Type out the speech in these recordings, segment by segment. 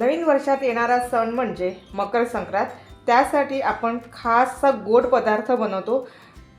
नवीन वर्षात येणारा सण म्हणजे मकर संक्रांत. त्यासाठी आपण खाससा गोड पदार्थ बनवतो.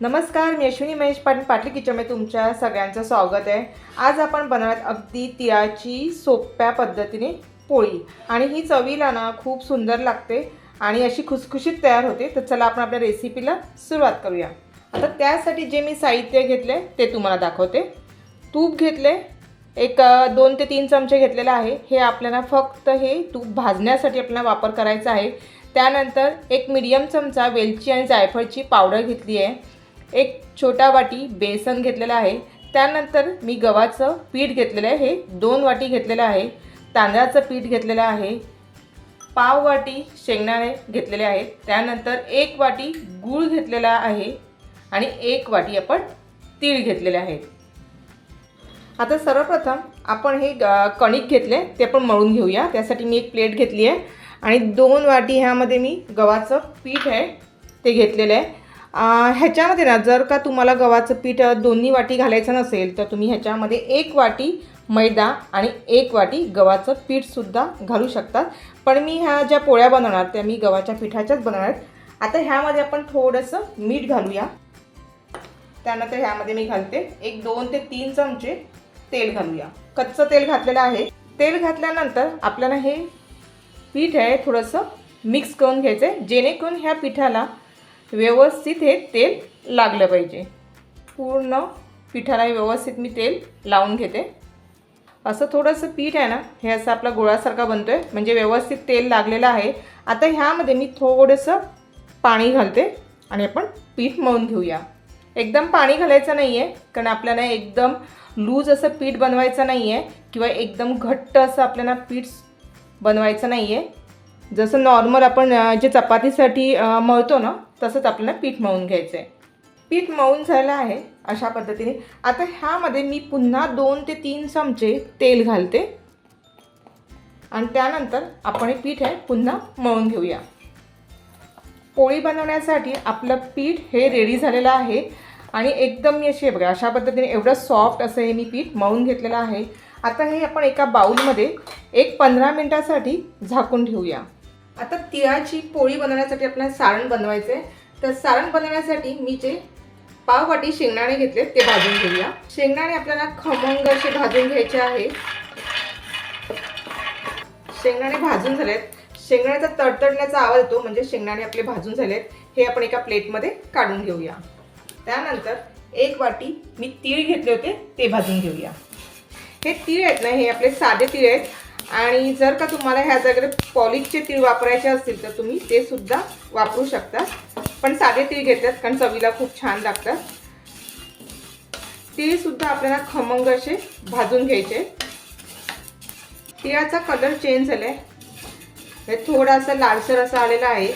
नमस्कार मी अश्विनी महेश पाटील पाटली किचनमध्ये तुमच्या सगळ्यांचं स्वागत आहे. आज आपण बनवत अगदी तिळाची सोप्या पद्धतीने पोळी. आणि ही चवीला ना खूप सुंदर लागते आणि अशी खुसखुशीत तयार होते. तर चला आपण आपल्या रेसिपीला सुरुवात करूया. आता त्यासाठी जे मी साहित्य घेतले ते तुम्हाला दाखवते. तूप घेतले एक दोन ते तीन चमचे घेतलेले आहे. हे आपल्याला फक्त हे तूप भाजण्यासाठी आपल्याला वापर करायचा आहे. त्यानंतर एक मिडियम चमचा वेलची आणि जायफळची पावडर घेतली आहे. एक छोटा वाटी बेसन घेतलेला आहे. त्यानंतर मी गव्हाचं पीठ घेतलेलं आहे. हे दोन वाटी घेतलेलं आहे. तांदळाचं पीठ घेतलेलं आहे. पाव वाटी शेंगदाणे घेतलेले आहेत. त्यानंतर एक वाटी गूळ घेतलेला आहे. आणि एक वाटी आपण तीळ घेतलेले आहेत आता सर्वप्रथम आपण हे ग- कणिक घेतले ते पण मळून घेऊया. त्यासाठी मी एक प्लेट घेतली आहे. आणि दोन वाटी ह्यामध्ये मी गव्हाचं पीठ आहे ते घेतलेलं आहे. ह्याच्यामध्ये ना जर का तुम्हाला गव्हाचं पीठ दोन्ही वाटी घालायचं नसेल तर तुम्ही ह्याच्यामध्ये एक वाटी मैदा आणि एक वाटी गव्हाचं पीठसुद्धा घालू शकतात पण मी ह्या ज्या पोळ्या बनवणार त्या मी गव्हाच्या पिठाच्याच बनवणार आता ह्यामध्ये आपण थोडंसं मीठ घालूया. त्यानंतर ह्यामध्ये मी घालते एक दोन ते तीन चमचे तेल घालूया. कच्चं तेल घातलेलं आहे. तेल घातल्यानंतर आपल्याला हे पीठ आहे थोडंसं मिक्स करून घ्यायचं आहे जेणेकरून ह्या पिठाला व्यवस्थित हे तेल लागलं पाहिजे. पूर्ण पिठाला व्यवस्थित मी तेल लावून घेते. असं थोडंसं पीठ आहे ना हे असं आपला गोळासारखा बनतो आहे म्हणजे व्यवस्थित तेल लागलेलं आहे. आता ह्यामध्ये मी थोडंसं पाणी घालते आणि आपण पीठ मळून घेऊया. एकदम पाणी घालायचं नाही आहे कारण आपल्याला एकदम लूज असं पीठ बनवायचं नाही आहे किंवा एकदम घट्ट असं आपल्याला पीठ बनवायचं नाही आहे जसं नॉर्मल आपण जे चपातीसाठी मळतो ना तसंच आपल्याला पीठ मळून घ्यायचं आहे पीठ मळून झालं आहे अशा पद्धतीने. आता ह्यामध्ये मी पुन्हा दोन ते तीन चमचे तेल घालते. आणि त्यानंतर आपण हे पीठ आहे पुन्हा मळून घेऊया. पोळी बनवण्यासाठी आपलं पीठ हे रेडी झालेलं आहे. आणि एकदम मी अशी बघा अशा पद्धतीने एवढं सॉफ्ट असं हे मी पीठ मळून घेतलेलं आहे. आता हे आपण एका बाऊलमध्ये एक पंधरा मिनटासाठी झाकून ठेवूया. आता तिळाची पोळी बनवण्यासाठी आपल्याला सारण बनवायचं आहे तर सारण बनवण्यासाठी मी जे पाववाटी शेंगदाणे घेतले ते भाजून घेऊया. शेंगदाणे आपल्याला खमंग असे भाजून घ्यायचे आहे. शेंगदाणे भाजून झालेत. शेंगदाण्याचा तडतडण्याचा आवाज येतो म्हणजे शेंगदाणे आपले भाजून झालेत. हे आपण एका प्लेटमध्ये काढून घेऊया. त्यानंतर एक वाटी मी तीळ घेतले होते ते भाजून घेऊया. हे तीळ आहेत ना हे आपले साधे तीळ आहेत. आणि जर का तुम्हाला ह्या जागेत पॉलिशचे तीळ वापरायचे असतील तर तुम्ही ते सुद्धा वापरू शकता. पण साधे तीळ घेतात कारण चवीला खूप छान लागतात. तीळसुद्धा आपल्याला खमंग असे भाजून घ्यायचे. तिळाचा कलर चेंज झालाय. हे थोडासा लालसर असा आलेला आहे.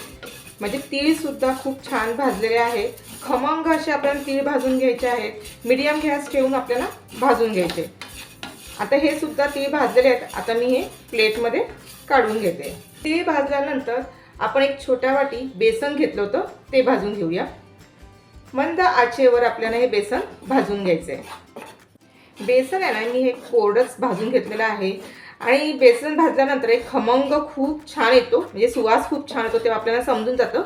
म्हणजे तीळसुद्धा खूप छान भाजलेले आहे. खमंग असे आपल्याला तीळ भाजून घ्यायचे आहेत. मीडियम गॅस ठेवून आपल्याला भाजून घ्यायचे. आता हे सुद्धा तीळ भाजलेले आहेत. आता मी हे प्लेटमध्ये काढून घेते. तीळ भाजल्यानंतर आपण एक छोट्या वाटी बेसन घेतलं होतं ते भाजून घेऊया. मंद आचेवर आपल्याला हे बेसन भाजून घ्यायचं आहे बेसन आहे ना मी हे कोरडंच भाजून घेतलेलं आहे. आणि बेसन भाजल्यानंतर एक खमंग खूप छान येतो. म्हणजे सुवास खूप छान येतो तेव्हा आपल्याला समजून जातं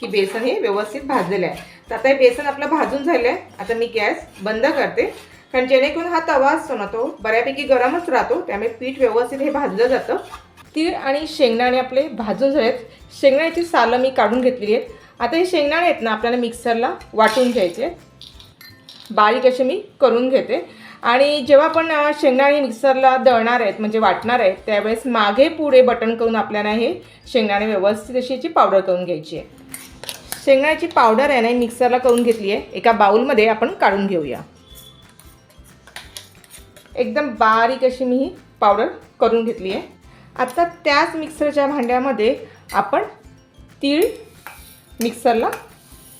की बेसन हे व्यवस्थित भाजलेलं आहे. तर आता हे बेसन आपलं भाजून झालं आहे आता मी गॅस बंद करते. कारण जेणेकरून हा तवा असतो ना तो बऱ्यापैकी गरमच राहतो. त्यामुळे पीठ व्यवस्थित हे भाजलं जातं. तीळ आणि शेंगदाणे आपले भाजून झालेत. शेंगदाण्याची सालं मी काढून घेतलेली आहेत. आता हे शेंगदाणे आहेत ना आपल्याला मिक्सरला वाटून घ्यायचे बारीक असे मी करून घेते. आणि जेव्हा आपण शेंगदाणे मिक्सरला दळणार आहेत म्हणजे वाटणार आहेत त्यावेळेस मागे पुढे बटन करून आपल्याला हे शेंगदाणे व्यवस्थित अशी याची पावडर करून घ्यायची आहे. शेंगदाण्याची पावडर आहे ना मिक्सरला करून घेतली आहे. एका बाऊलमध्ये आपण काढून घेऊया. एकदम बारीक अशी मी ही पावडर करून घेतली आहे. आता त्याच मिक्सरच्या भांड्यामध्ये आपण तीळ मिक्सरला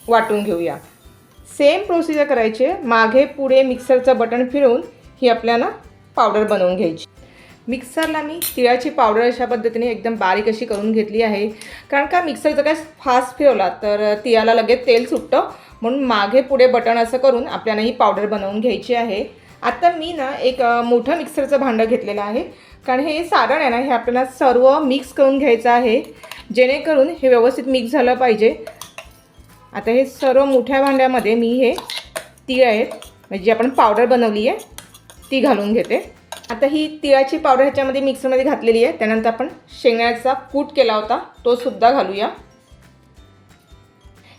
वाटून घेऊया. सेम प्रोसिजर करायची आहे. मागे पुढे मिक्सरचं बटन फिरवून ही आपल्याला पावडर बनवून घ्यायची. मिक्सरला मी तिळाची पावडर अशा पद्धतीने एकदम बारीक अशी करून घेतली आहे. कारण का मिक्सर जर काय फास्ट फिरवला तर तिळाला लगेच तेल सुटतं. म्हणून मागे पुढे बटन असं करून आपल्याला ही पावडर बनवून घ्यायची आहे. आता मी ना एक मोठं मिक्सरचं भांडं घेतलेलं आहे. कारण हे सारण आहे ना हे आपल्याला सर्व मिक्स करून घ्यायचं आहे. जेणेकरून हे व्यवस्थित मिक्स झालं पाहिजे. आता हे सर्व मोठ्या भांड्यामध्ये मी हे तीळ आहेत म्हणजे जी आपण पावडर बनवली आहे ती घालून घेते. आता ही तिळाची पावडर ह्याच्यामध्ये मिक्सरमध्ये घातलेली आहे. त्यानंतर आपण शेंगण्याचा कूट केला होता तो सुद्धा घालूया.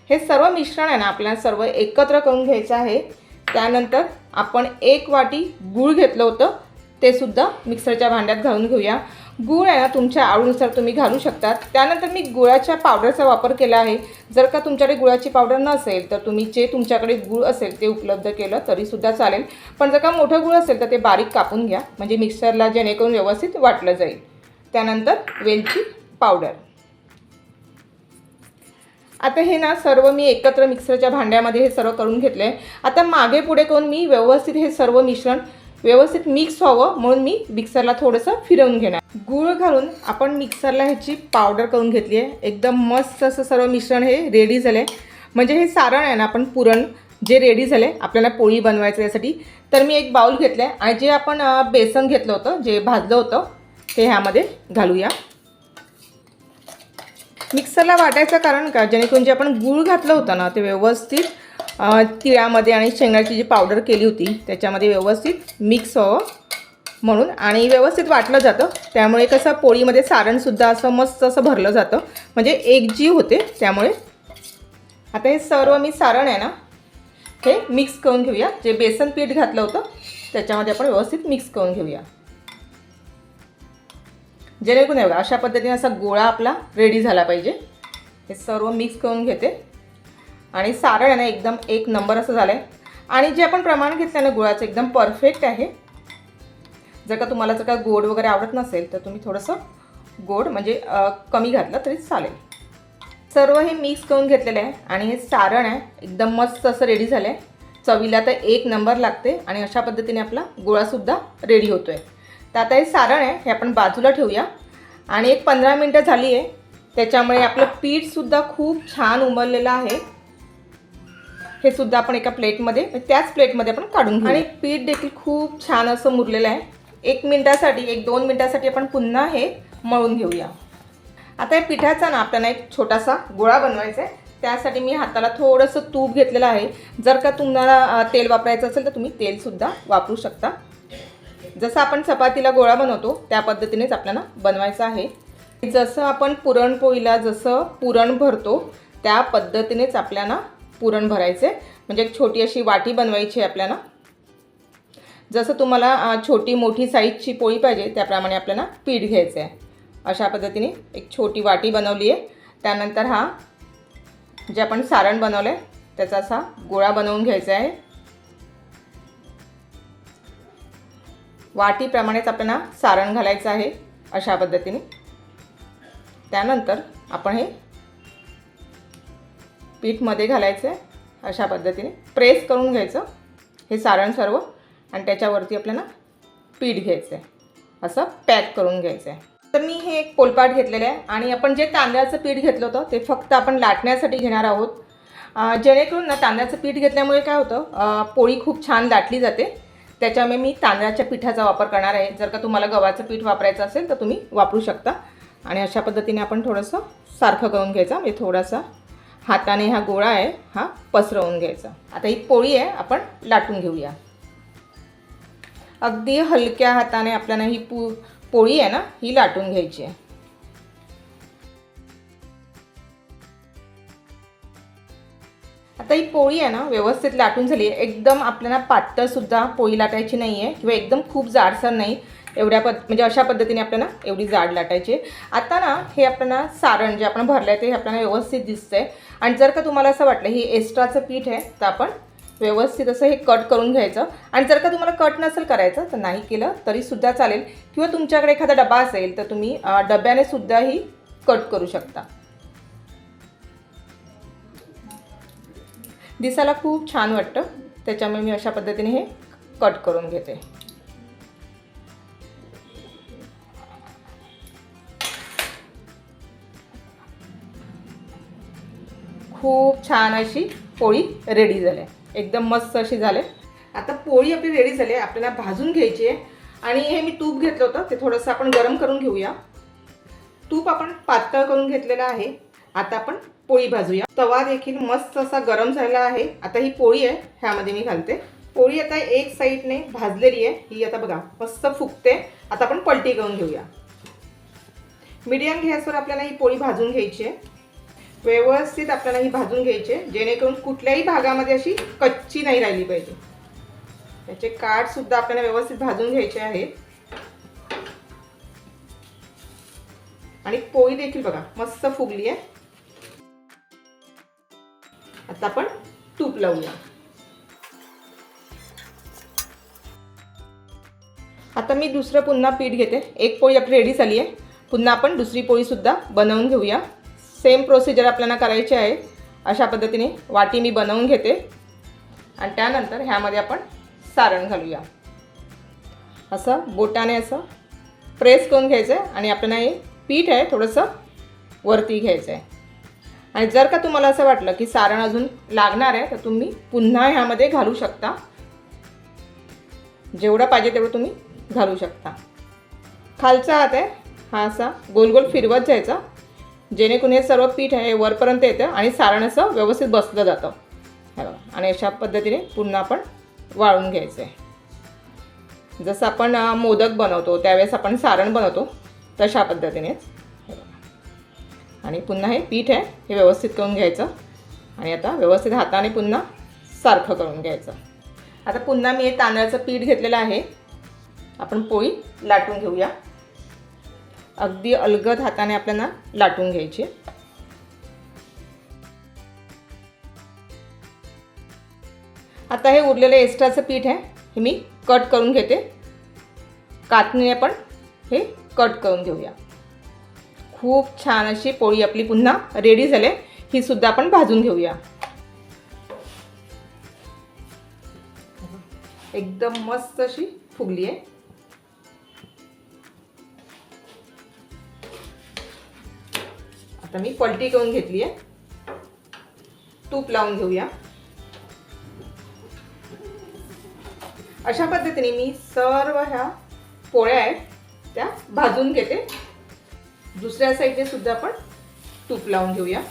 हे सर्व मिश्रण आहे ना आपल्याला सर्व एकत्र करून घ्यायचं आहे. त्यानंतर आपण एक वाटी गूळ घेतलं होतं ते सुद्धा मिक्सरच्या भांड्यात घालून घेऊया. गूळ आहे ना तुमच्या आवडीनुसार तुम्ही घालू शकता त्यानंतर मी गुळाच्या पावडरचा वापर केला आहे. जर का तुमच्याकडे गुळाची पावडर नसेल तर तुम्ही जे तुमच्याकडे गूळ असेल ते उपलब्ध केलं तरीसुद्धा चालेल. पण जर का मोठं गूळ असेल तर ते बारीक कापून घ्या. म्हणजे मिक्सरला जेणेकरून व्यवस्थित वाटलं जाईल. त्यानंतर वेलची पावडर आता हे ना सर्व मी एकत्र मिक्सरच्या भांड्यामध्ये हे सर्व करून घेतलं आहे आता मागे पुढे करून मी व्यवस्थित हे सर्व मिश्रण व्यवस्थित मिक्स व्हावं म्हणून मी मिक्सरला थोडंसं फिरवून घेणार. गूळ घालून आपण मिक्सरला ह्याची पावडर करून घेतली आहे. एकदम मस्त असं सर्व मिश्रण हे रेडी झालं आहे म्हणजे हे सारण आहे ना आपण पुरण जे रेडी झाले आपल्याला पोळी बनवायचं यासाठी. तर मी एक बाऊल घेतलं आहे आणि जे आपण बेसन घेतलं होतं जे भाजलं होतं ते ह्यामध्ये घालूया. मिक्सरला वाटायचं कारण का? जेणेकरून जे आपण गूळ घातलं होतं ना ते व्यवस्थित तिळामध्ये आणि शेंगाची जी पावडर केली होती त्याच्यामध्ये व्यवस्थित मिक्स व्हावं हो. म्हणून आणि व्यवस्थित वाटलं जातं. त्यामुळे कसं पोळीमध्ये सारणसुद्धा असं मस्त असं भरलं जातं. म्हणजे एकजीव होते त्यामुळे. आता हे सर्व मी सारण आहे ना हे मिक्स करून घेऊया. जे बेसन पीठ घातलं होतं त्याच्यामध्ये आपण व्यवस्थित मिक्स करून घेऊया. जेणेकरून हे बघा अशा पद्धतीने असा गोळा आपला रेडी झाला पाहिजे. हे सर्व मिक्स करून घेते. आणि सारण आहे ना एकदम एक नंबर असं झालं आहे आणि जे आपण प्रमाण घेतलं ना गुळाचं एकदम परफेक्ट आहे. जर का तुम्हाला जर का गोड वगैरे आवडत नसेल तर तुम्ही थोडंसं गोड म्हणजे कमी घातलं तरी चालेल. सर्व हे मिक्स करून घेतलेलं आहे आणि हे सारण आहे एकदम मस्त असं रेडी झालं आहे चवीला तर एक नंबर लागते आणि अशा पद्धतीने आपला गोळासुद्धा रेडी होतो आहे तर आता हे सारण आहे हे आपण बाजूला ठेवूया. आणि एक पंधरा मिनटं झाली आहे त्याच्यामुळे आपलं पीठसुद्धा खूप छान उमललेलं आहे. हे सुद्धा आपण एका प्लेटमध्ये त्याच प्लेटमध्ये आपण काढून आणि पीठ देखील खूप छान असं मुरलेलं आहे. एक मिनटासाठी एक दोन मिनटासाठी आपण पुन्हा हे मळून घेऊया. आता या पिठाचा ना आपल्याला एक छोटासा गोळा बनवायचा आहे. त्यासाठी मी हाताला थोडंसं तूप घेतलेलं आहे. जर का तुम्हाला तेल वापरायचं असेल तर तुम्ही तेलसुद्धा वापरू शकता. जसं आपण चपातीला गोळा बनवतो त्या पद्धतीनेच आपल्याला बनवायचं आहे. जसं आपण पुरणपोळीला जसं पुरण भरतो त्या पद्धतीनेच आपल्याला पुरण भरायचे. म्हणजे एक छोटी अशी वाटी बनवायची आहे आपल्याला. जसं तुम्हाला छोटी मोठी साईजची पोळी पाहिजे त्याप्रमाणे आपल्याला पीठ घ्यायचं आहे अशा पद्धतीने एक छोटी वाटी बनवली आहे. त्यानंतर हा जे आपण सारण बनवलं आहे त्याचा असा गोळा बनवून घ्यायचा आहे. वाटीप्रमाणेच आपल्याला सारण घालायचं आहे अशा पद्धतीने. त्यानंतर आपण हे पीठमध्ये घालायचं आहे. अशा पद्धतीने प्रेस करून घ्यायचं. हे सारण सर्व. आणि त्याच्यावरती आपल्याला पीठ घ्यायचं आहे. असं पॅक करून घ्यायचं आहे. तर मी हे एक पोलपाट घेतलेलं आहे. आणि आपण जे तांदळाचं पीठ घेतलं होतं ते फक्त आपण लाटण्यासाठी घेणार आहोत. जेणेकरून ना तांदळाचं पीठ घेतल्यामुळे काय होतं पोळी खूप छान लाटली जाते. त्याच्यामुळे मी तांदळाच्या पिठाचा वापर करणार आहे. जर का तुम्हाला गव्हाचं पीठ वापरायचं असेल तर तुम्ही वापरू शकता. आणि अशा पद्धतीने आपण थोडंसं सारखं करून घ्यायचं. म्हणजे थोडासा हाताने हा गोळा आहे हा पसरवून घ्यायचा. आता ही पोळी आहे आपण लाटून घेऊया. अगदी हलक्या हाताने आपल्याला ही पू पोळी आहे ना ही लाटून घ्यायची आहे. आता ही पोळी आहे ना व्यवस्थित लाटून झाली आहे. एकदम आपल्याला पातळसुद्धा पोळी लाटायची नाही आहे किंवा एकदम खूप जाडसर नाही. एवढ्या पद म्हणजे अशा पद्धतीने आपल्याला एवढी जाड लाटायची आता ना हे आपल्याला सारण जे आपण भरलं आहे ते आपल्याला व्यवस्थित दिसतंय. आणि जर का तुम्हाला असं वाटलं हे एक्स्ट्राचं पीठ आहे तर आपण व्यवस्थित असं हे कट करून घ्यायचं. आणि जर का तुम्हाला कट नसेल करायचं तर नाही केलं तरीसुद्धा चालेल. किंवा तुमच्याकडे एखादा डबा असेल तर तुम्ही अं, डब्याने सुद्धाही कट करू शकता. दिसायला खूप छान वाटतं. त्याच्यामुळे मी अशा पद्धतीने हे कट करून घेते. खूप छान अशी पोळी रेडी झाली. एकदम मस्त अशी झाली. आता पोळी आपली रेडी झाली आहे. आपल्याला भाजून घ्यायची आहे. आणि हे मी तूप घेतलं होतं. ते थोडंसं आपण गरम करून घेऊया. तूप आपण पातळ करून घेतलेलं आहे. आता आपण पोळी भाजूया. तवा देखील मस्त असा गरम झालेला आहे. आता ही पोळी आहे. ह्यामध्ये मी घालते. पोळी आता एक साईडने भाजलेली आहे. ही आता बघा मस्त फुगते. आता आपण पलटी करून घेऊया. मीडियम गॅसवर आपल्याला ही पोळी भाजून घ्यायची आहे. व्यवस्थित आपल्याला ही भाजून घ्यायची आहे जेणेकरून कुठल्याही भागामध्ये अशी कच्ची नाही राहिली पाहिजे. त्याचे काठसुद्धा आपल्याला व्यवस्थित भाजून घ्यायचे आहेत. आणि पोळी देखील बघा मस्त फुगली आहे. आता आपण तूप लावूया. आता मी दुसरं पुन्हा पीठ घेते. एक पोळी आपली रेडी झाली आहे. पुन्हा आपण दुसरी पोळीसुद्धा बनवून घेऊया. सेम प्रोसिजर आपल्याला करायची आहे. अशा पद्धतीने वाटी मी बनवून घेते. आणि त्यानंतर ह्यामध्ये आपण सारण घालूया. असं बोटाने असं प्रेस करून घ्यायचं आहे आणि आपल्याला हे पीठ आहे थोडंसं वरती घ्यायचं आहे आणि जर का तुम्हाला असं वाटलं की सारण अजून लागणार आहे तर तुम्ही पुन्हा ह्यामध्ये घालू शकता. जेवढं पाहिजे तेवढं तुम्ही घालू शकता. खालचा हात आहे हा असा गोल गोल फिरवत जायचा. जेणेकरून हे सर्व पीठ आहे वरपर्यंत येतं आणि सारण असं व्यवस्थित बसलं जातं. हे बघा. आणि अशा पद्धतीने पुन्हा आपण वाळून घ्यायचं. आहे जसं आपण मोदक बनवतो त्यावेळेस आपण सारण बनवतो तशा पद्धतीनेच. हे बघा. आणि पुन्हा हे पीठ आहे हे व्यवस्थित करून घ्यायचं. आणि आता व्यवस्थित हाताने पुन्हा सारखं करून घ्यायचं. आता पुन्हा मी हे तांदळाचं पीठ घेतलेलं आहे. आपण पोळी लाटून घेऊया. अगदी अलगद हाताने आपल्याला लाटून घ्यायची. आता हे उरलेलं एक्स्ट्राचं पीठ आहे हे मी कट करून घेते. कातणीने पण हे कट करून घेऊया. खूप छान अशी पोळी आपली पुन्हा रेडी झाली ही सुद्धा आपण भाजून घेऊया. एकदम मस्त अशी फुगली आहे. आता मी पलटी करून घेतली आहे. तूप लावून घेऊया. अशा पद्धतीने मी सर्व ह्या पोळ्या आहेत त्या भाजून घेते. दुसऱ्या साईडने सुद्धा आपण तूप लावून घेऊया.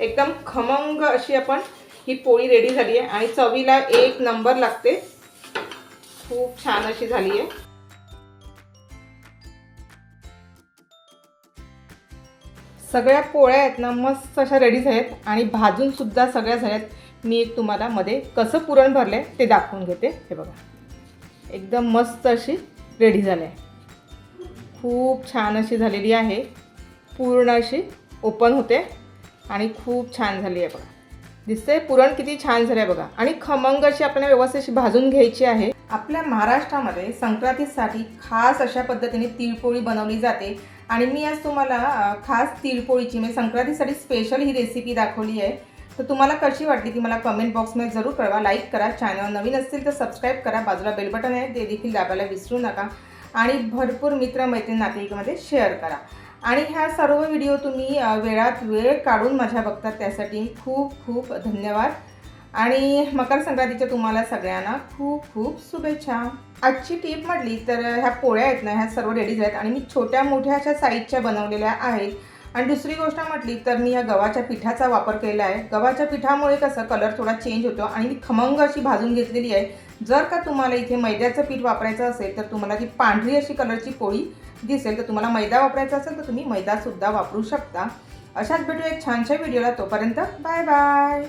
एकदम खमंग अशी आपण ही पोळी रेडी झाली आहे आणि चवीला एक नंबर लागते. खूप छान अशी झाली आहे. सगळ्या पोळ्या आहेत ना मस्त अशा रेडी झाल्यात. आणि भाजून सुद्धा सगळ्या झाल्यात. मी एक तुम्हाला मध्ये कसं पुरण भरलं आहे ते दाखवून घेते. हे बघा. एकदम मस्त अशी रेडी झाली आहे. खूप छान अशी झालेली आहे. पूर्ण अशी ओपन होते. आणि खूप छान झाली आहे बघा. दिसते पुरण किती छान झालं आहे बघा. आणि खमंग अशी आपल्याला व्यवस्थित अशी भाजून घ्यायची आहे. आपल्या महाराष्ट्रामध्ये संक्रांतीसाठी खास अशा पद्धतीने तिळपोळी बनवली जाते. आणि मी आज तुम्हाला खास तिळपोळीची म्हणजे संक्रांतीसाठी स्पेशल ही रेसिपी दाखवली आहे. तर तुम्हाला कशी वाटली ती मला कमेंट बॉक्समध्ये जरूर कळवा. लाईक करा. चॅनल नवीन असतील तर सबस्क्राईब करा. बाजूला बेल बटन आहे. ते देखील दाबायला विसरू नका. आणि भरपूर मित्रमैत्रीण नातेवाईकामध्ये शेअर करा. आणि ह्या सर्व व्हिडिओ तुम्ही वेळात वेळ काढून माझ्या बघतात. त्यासाठी खूप खूप धन्यवाद. आणि मकर संक्रांतीच्या तुम्हाला सगळ्यांना खूप खूप शुभेच्छा. आजची टीप म्हटली तर ह्या पोळ्या आहेत ना ह्या सर्व रेडीज आहेत आणि मी छोट्या मोठ्या अशा साईजच्या बनवलेल्या आहेत. आणि दुसरी गोष्ट म्हटली तर मी या गव्हाच्या पिठाचा वापर केला आहे. गव्हाच्या पिठामुळे कसं कलर थोडा चेंज होतो आणि मी खमंग अशी भाजून घेतलेली आहे. जर का तुम्हाला इथे मैद्याचं पीठ वापरायचं असेल तर तुम्हाला ती पांढरी अशी कलरची पोळी दिसेल. तर तुम्हाला मैदा वापरायचा असेल तर तुम्ही मैदासुद्धा वापरू शकता. अशाच भेटू एक छानशा व्हिडिओला. तोपर्यंत बाय बाय.